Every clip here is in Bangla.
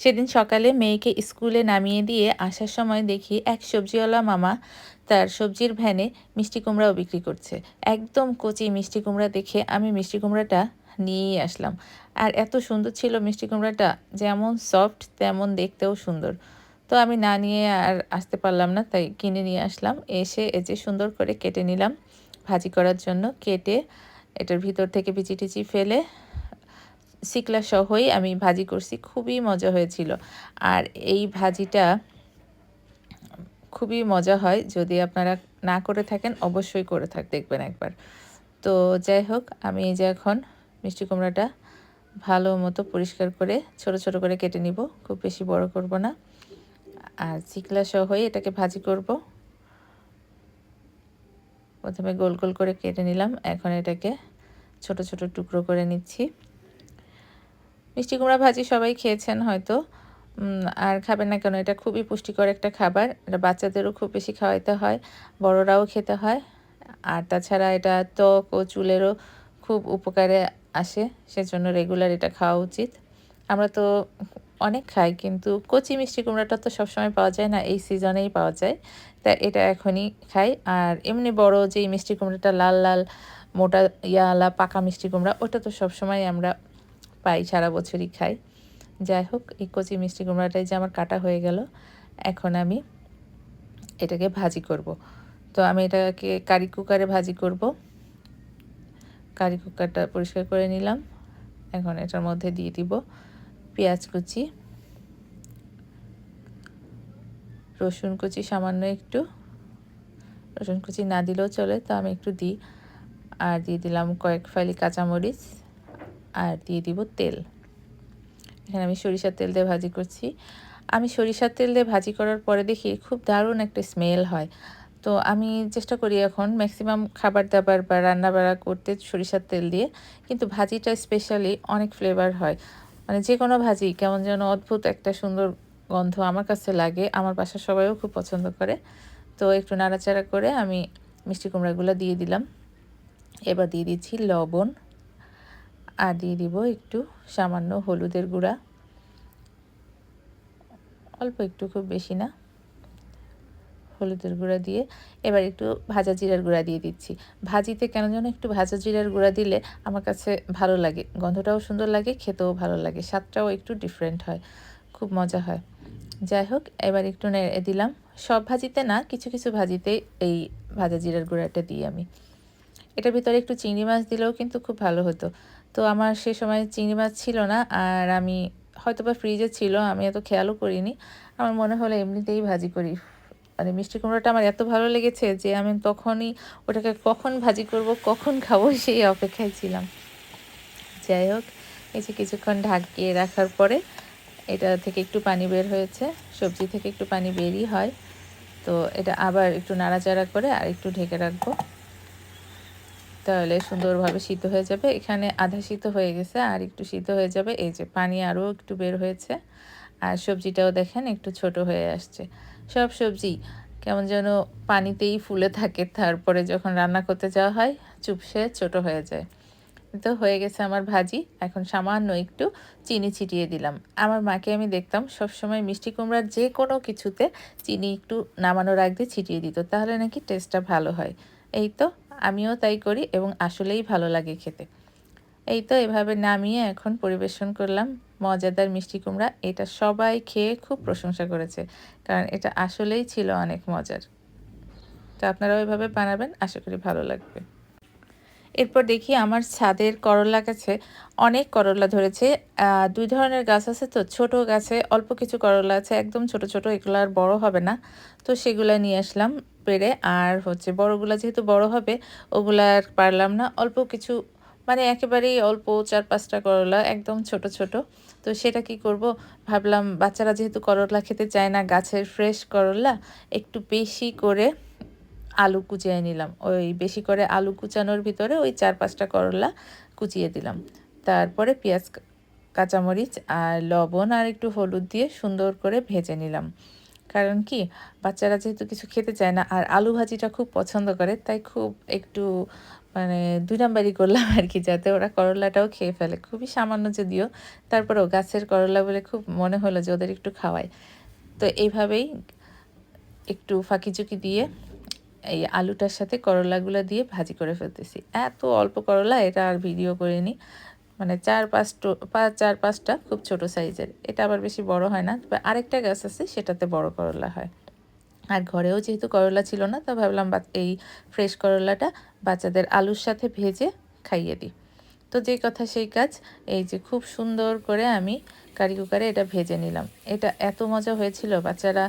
সেদিন সকালে মেয়েকে স্কুলে নামিয়ে দিয়ে আসার সময় দেখি এক সবজিওয়ালা মামা তার সবজির ভ্যানে মিষ্টি কুমড়াও বিক্রি করছে। একদম কচি মিষ্টি কুমড়া দেখে আমি মিষ্টি কুমড়াটা নিয়েই আসলাম। আর এত সুন্দর ছিল মিষ্টি কুমড়াটা, যেমন সফট তেমন দেখতেও সুন্দর। তো আমি না নিয়ে আর আসতে পারলাম না, তাই কিনে নিয়ে আসলাম। এসে এই যে সুন্দর করে কেটে নিলাম ভাজি করার জন্য। কেটে এটার ভিতর থেকে বিচি টিচি ফেলে শিকলা সহই আমি ভাজি করছি, খুবই মজা হয়েছিল। আর এই ভাজিটা খুবই মজা হয়, যদি আপনারা না করে থাকেন অবশ্যই করে থাক, দেখবেন একবার। তো যাই হোক, আমি এই যে এখন মিষ্টি কুমড়াটা ভালো মতো পরিষ্কার করে ছোট ছোট করে কেটে নিব, খুব বেশি বড় করব না। আর চিকলা সহই এটাকে ভাজি করব। প্রথমে গোল গোল করে কেটে নিলাম, এখন এটাকে ছোট ছোট টুকরো করে নিচ্ছি। মিষ্টি কুমড়া ভাজি সবাই খেয়েছেন হয়তো। আর খাবেন না কেন? এটা খুবই পুষ্টিকর একটা খাবার। এটা বাচ্চাদেরও খুব বেশি খাওয়াইতে হয়, বড়রাও খেতে হয়। আর তাছাড়া এটা ত্বক ও চুলেরও খুব উপকারে আসে, সেজন্য রেগুলার এটা খাওয়া উচিত। আমরা তো অনেক খাই, কিন্তু কচি মিষ্টি কুমড়াটা তো সবসময় পাওয়া যায় না, এই সিজনেই পাওয়া যায়। তা এটা এখনই খাই। আর এমনি বড় যেই মিষ্টি কুমড়াটা লাল লাল মোটা ইয়ালা পাকা মিষ্টি কুমড়া, ওটা তো সবসময় আমরা পাই, সারা বছরই খাই। যাই হোক, এই কচি মিষ্টি কুমড়াটাই যে আমার কাটা হয়ে গেল, এখন আমি এটাকে ভাজি করব। তো আমি এটাকে কারি কুকারে ভাজি করব। কারি কুকারটা পরিষ্কার করে নিলাম। এখন এটার মধ্যে দিয়ে দিব পেঁয়াজ কুচি, রসুন কুচি সামান্য একটু। রসুন কুচি না দিলেও চলে, তো আমি একটু দিই। আর দিয়ে দিলাম কয়েক ফালি কাঁচামরিচ। আর দিয়ে দিব তেল। এখানে আমি সরিষার তেল দিয়ে ভাজি করছি। আমি সরিষার তেল দিয়ে ভাজি করার পরে দেখি খুব দারুণ একটা স্মেল হয়। তো আমি চেষ্টা করি এখন ম্যাক্সিমাম খাবার দাবার বা রান্না বাড়া করতে সরিষার তেল দিয়ে। কিন্তু ভাজিটা স্পেশালি অনেক ফ্লেভার হয়। মানে যে কোনো ভাজি কেমন যেন অদ্ভুত একটা সুন্দর গন্ধ আমার কাছে লাগে। আমার বাসার সবাইও খুব পছন্দ করে। তো একটু নাড়াচাড়া করে আমি মিষ্টি কুমড়াগুলো দিয়ে দিলাম। এবার দিয়ে দিচ্ছি লবণ। আর দিয়ে দিব একটু, সামান্য হলুদের গুঁড়া। অল্প একটু খুব বেশি না। হলুদের গুঁড়া দিয়ে। এবার একটু ভাজা জিরার গুঁড়া দিয়ে দিচ্ছি। ভাজিতে কেন যেন একটু ভাজা জিরার গুঁড়া দিলে আমার কাছে ভালো লাগে। গন্ধটাও সুন্দর লাগে, খেতেও ভালো লাগে। স্বাদটাও একটু ডিফারেন্ট হয়। খুব মজা হয়। যাই হোক, এবার একটু নেড়ে দিলাম। সব ভাজিতে না, কিছু কিছু ভাজিতে এই ভাজা জিরার গুঁড়াটা দিই আমি। এটার ভিতরে একটু চিংড়ি মাছ দিলেও কিন্তু খুব ভালো হতো। তো আমার সে সময় চিংড়ি মাছ ছিল না, আর আমি হয়তো বা ফ্রিজে ছিল, আমি এত খেয়ালও করিনি। আমার মনে হলো এমনিতেই ভাজি করি। মানে মিষ্টি কুমড়োটা আমার এত ভালো লেগেছে যে আমি তখনই ওটাকে কখন ভাজি করব, কখন খাব সেই অপেক্ষায় ছিলাম। যাই হোক, এই যে কিছুক্ষণ ঢাকিয়ে রাখার পরে এটা থেকে একটু পানি বের হয়েছে, সবজি থেকে একটু পানি বেরই হয়। তো এটা আবার একটু নাড়াচাড়া করে আর একটু ঢেকে রাখব। তাহলে সুন্দরভাবে সিদ্ধ হয়ে যাবে। এখানে আধা সিদ্ধ হয়ে গেছে আর একটু সিদ্ধ হয়ে যাবে। এই যে পানি আরও একটু বের হয়েছে আর সবজিটাও দেখেন একটু ছোট হয়ে আসছে। সব সবজি কেমন যেন পানিতেই ফুলে থাকে। তারপরে যখন রান্না করতে যাওয়া হয়, চুপসে ছোট হয়ে যায়। তো হয়ে গেছে আমার ভাজি। এখন সামান্য একটু চিনি ছিটিয়ে দিলাম। আমার মাকে আমি দেখতাম সবসময় মিষ্টি কুমড়ার যে কোনো কিছুতে চিনি একটু নামানোর আগে ছিটিয়ে দিত। তাহলে নাকি টেস্টটা ভালো হয়। এই তো আমিও তাই করি এবং আসলেই ভালো লাগে খেতে। এই তো এভাবে নামিয়ে এখন পরিবেশন করলাম। মজাদার মিষ্টি কুমড়া, এটা সবাই খেয়ে খুব প্রশংসা করেছে, কারণ এটা আসলেই ছিল অনেক মজার। তো আপনারাও এভাবে বানাবেন, আশা করি ভালো লাগবে। এরপর দেখি আমার ছাদের করলা গাছে অনেক করলা ধরেছে। দুই ধরনের গাছ আছে তো, ছোট গাছে অল্প কিছু করলা আছে, একদম ছোট ছোট, এগুলো আর বড় হবে না। তো সেগুলো নিয়ে আসলাম। পেরে আর হচ্ছে বড়গুলা যেহেতু বড় হবে, ওগুলা আর পারলাম না। অল্প কিছু মানে একেবারেই অল্প চার পাঁচটা করলা, একদম ছোট ছোট। তো সেটা কি করব? ভাবলাম বাচ্চারা যেহেতু করলা খেতে চায় না, গাছের ফ্রেশ করলা, একটু বেশি করে আলু কুচিয়ে নিলাম। ওই বেশি করে আলু কুচানোর ভিতরে ওই চার পাঁচটা করলা কুচিয়ে দিলাম। তারপরে পেঁয়াজ, কাঁচামরিচ আর লবণ আর একটু হলুদ দিয়ে সুন্দর করে ভেজে নিলাম। কারণ কি, বাচ্চারা যেহেতু কিছু খেতে চায় না, আর আলু ভাজিটা খুব পছন্দ করে, তাই খুব একটু মানে দুই নাম্বারই করলাম আর কি, যাতে ওরা করলাটাও খেয়ে ফেলে। খুবই সামান্য যদিও, তারপরেও গাছের করলা বলে খুব মনে হলো যে ওদের একটু খাওয়াই। তো এইভাবেই একটু ফাঁকি চুকি দিয়ে এই আলুটার সাথে করলাগুলো দিয়ে ভাজি করে ফেলতেছি। এত অল্প করলা, এটা আর ভিডিও করিনি। মানে চার পাঁচ চার পাঁচটা খুব ছোট সাইজের। এটা আবার বেশি বড় হয় না আরেকটা গাছ আছে, সেটাতে বড় করলা হয়। আর ঘরেও যেহেতু করলা ছিল না, তা ভাবলাম এই ফ্রেশ করলাটা বাচ্চাদের আলুর সাথে ভেজে খাইয়ে দিই। তো যে কথা সেই কাজ এই যে খুব সুন্দর করে আমি কারি কুকারে এটা ভেজে নিলাম। এটা এত মজা হয়েছিল, বাচ্চারা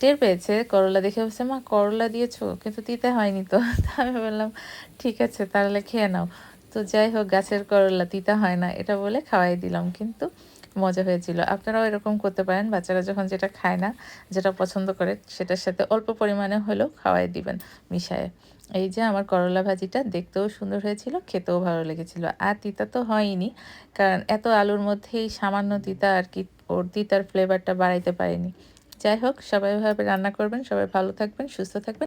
টের পেয়েছে, করলা দেখে বলছে, মা, করলা দিয়েছ, কিন্তু দিতে হয়নি তো। তা আমি বললাম ঠিক আছে, তাহলে খেয়ে নাও। তো যাই হোক, গাছের করলা তিতা হয় না, এটা বলে খাওয়াই দিলাম, কিন্তু মজা হয়েছিল। আপনারাও এরকম করতে পারেন, বাচ্চারা যখন যেটা খায় না, যেটা পছন্দ করে, সেটার সাথে অল্প পরিমাণে হলেও খাওয়াই দিবেন মিশায়ে। এই যে আমার করলা ভাজিটা, দেখতেও সুন্দর হয়েছিল, খেতেও ভালো লেগেছিল। আর তিতা তো হয়নি, কারণ এত আলুর মধ্যেই সামান্য তিতা আর কি, ওর তিতার ফ্লেভারটা বাড়াইতে পারেনি। যাই হোক, সবাই ভাবে রান্না করবেন, সবাই ভালো থাকবেন, সুস্থ থাকবেন।